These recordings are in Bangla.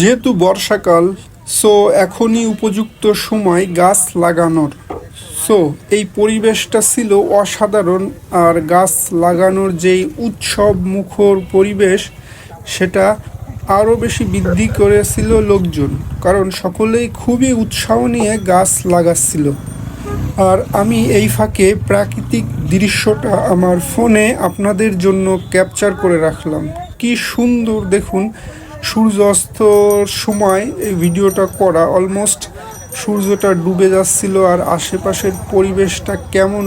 যেহেতু বর্ষাকাল, সো এখনই উপযুক্ত সময় গাছ লাগানোর। সো এই পরিবেশটা ছিল অসাধারণ, আর গাছ লাগানোর যেই উৎসব মুখর পরিবেশ, সেটা আরও বেশি বৃদ্ধি করেছিল লোকজন, কারণ সকলেই খুবই উৎসাহ নিয়ে গাছ লাগাচ্ছিল। আর আমি এই ফাঁকে প্রাকৃতিক দৃশ্যটা আমার ফোনে আপনাদের জন্য ক্যাপচার করে রাখলাম। কি সুন্দর, দেখুন সূর্য অস্তর সময় এই ভিডিওটা করা অলমোস্ট সূর্যটা ডুবে যাচ্ছিল আর আশেপাশের পরিবেশটা কেমন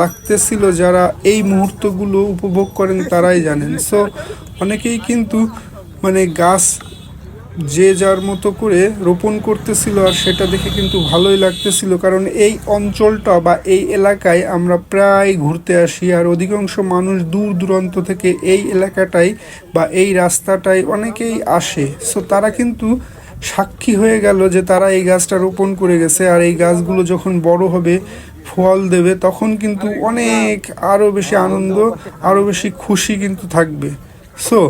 লাগতেছিল যারা এই মুহূর্তগুলো উপভোগ করেন তারাই জানেন। সো অনেকেই কিন্তু মানে গাছ যে যার মতো করে রোপণ করতেছিল আর সেটা দেখে কিন্তু ভালোই লাগতেছিল। কারণ এই অঞ্চলটা বা এই এলাকায় আমরা প্রায় ঘুরতে আসি আর অধিকাংশ মানুষ দূর দূরান্ত থেকে এই এলাকাটাই বা এই রাস্তাটায় অনেকেই আসে। সো তারা কিন্তু সাক্ষী হয়ে গেল যে তারা এই গাছটা রোপণ করে গেছে আর এই গাছগুলো যখন বড় হবে, ফল দেবে, তখন কিন্তু অনেক আরও বেশি আনন্দ আরও বেশি খুশি কিন্তু থাকবে। সো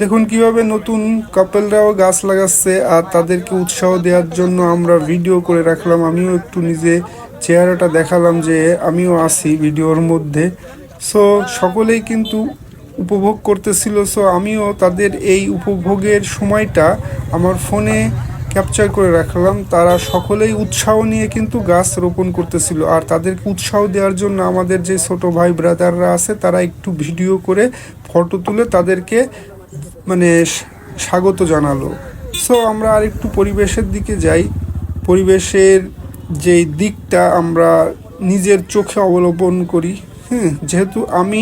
দেখুন কীভাবে নতুন কাপেলরাও গাছ লাগাচ্ছে আর তাদেরকে উৎসাহ দেওয়ার জন্য আমরা ভিডিও করে রাখলাম। আমিও একটু নিজে চেহারাটা দেখালাম যে আমিও আছি ভিডিওর মধ্যে। সো সকলেই কিন্তু উপভোগ করতেছিল। সো আমিও তাদের এই উপভোগের সময়টা আমার ফোনে ক্যাপচার করে রাখলাম। তারা সকলেই উৎসাহ নিয়ে কিন্তু গাছ রোপণ করতেছিল। আর তাদেরকে উৎসাহ দেওয়ার জন্য আমাদের যে ছোট ভাই ব্রাদাররা আছে, তারা একটু ভিডিও করে ফটো তুলে তাদেরকে মানে স্বাগত জানালো। সো আমরা আর একটু পরিবেশের দিকে যাই। পরিবেশের যে দিকটা আমরা নিজের চোখে অবলম্বন করি। হ্যাঁ যেহেতু আমি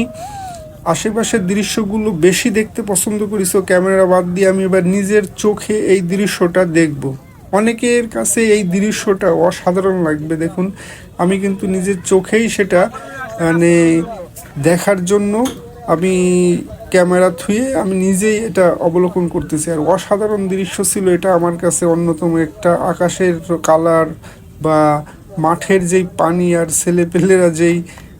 আশেপাশের দৃশ্যগুলো বেশি দেখতে পছন্দ করি সো ক্যামেরা বাদ দিয়ে আমি এবার নিজের চোখে এই দৃশ্যটা দেখব। অনেকের কাছে এই দৃশ্যটা অসাধারণ লাগবে, দেখুন। আমি কিন্তু নিজের চোখেই সেটা মানে দেখার জন্য আমি ক্যামেরা থুয়ে আমি নিজেই এটা অবলোকন করতেছি। আর অসাধারণ দৃশ্য ছিল এটা আমার কাছে অন্যতম একটা আকাশের কালার বা মাঠের যেই পানি আর ছেলেপেলেরা যেই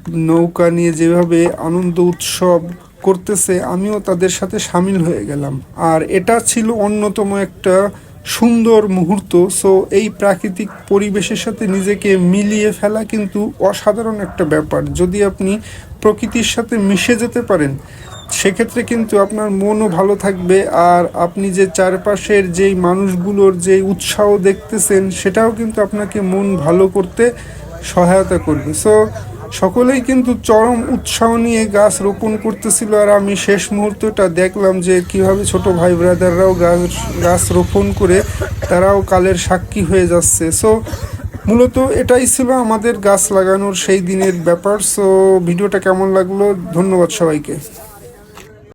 নৌকা নিয়ে যেভাবে আনন্দ উৎসব করতেছে, আমিও তাদের সাথে সামিল হয়ে গেলাম। আর এটা ছিল অন্যতম একটা সুন্দর মুহূর্ত। সো এই প্রাকৃতিক পরিবেশের সাথে নিজেকে মিলিয়ে ফেলা কিন্তু অসাধারণ একটা ব্যাপার। যদি আপনি প্রকৃতির সাথে মিশে যেতে পারেন, সেক্ষেত্রে কিন্তু আপনার মনও ভালো থাকবে। আর আপনি যে চারপাশের যেই মানুষগুলোর যে উৎসাহ দেখতেছেন, সেটাও কিন্তু আপনাকে মন ভালো করতে সহায়তা করবে। সো সকলেই কিন্তু চরম উৎসাহ নিয়ে গাছ রোপণ করতেছিল আর আমি শেষ মুহূর্তটা দেখলাম যে কীভাবে ছোট ভাই ব্রাদাররাও গাছ গাছ রোপণ করে তারাও কালের সাক্ষী হয়ে যাচ্ছে। সো মূলত এটাই ছিল আমাদের গাছ লাগানোর সেই দিনের ব্যাপার। সো ভিডিওটা কেমন লাগল? ধন্যবাদ সবাইকে।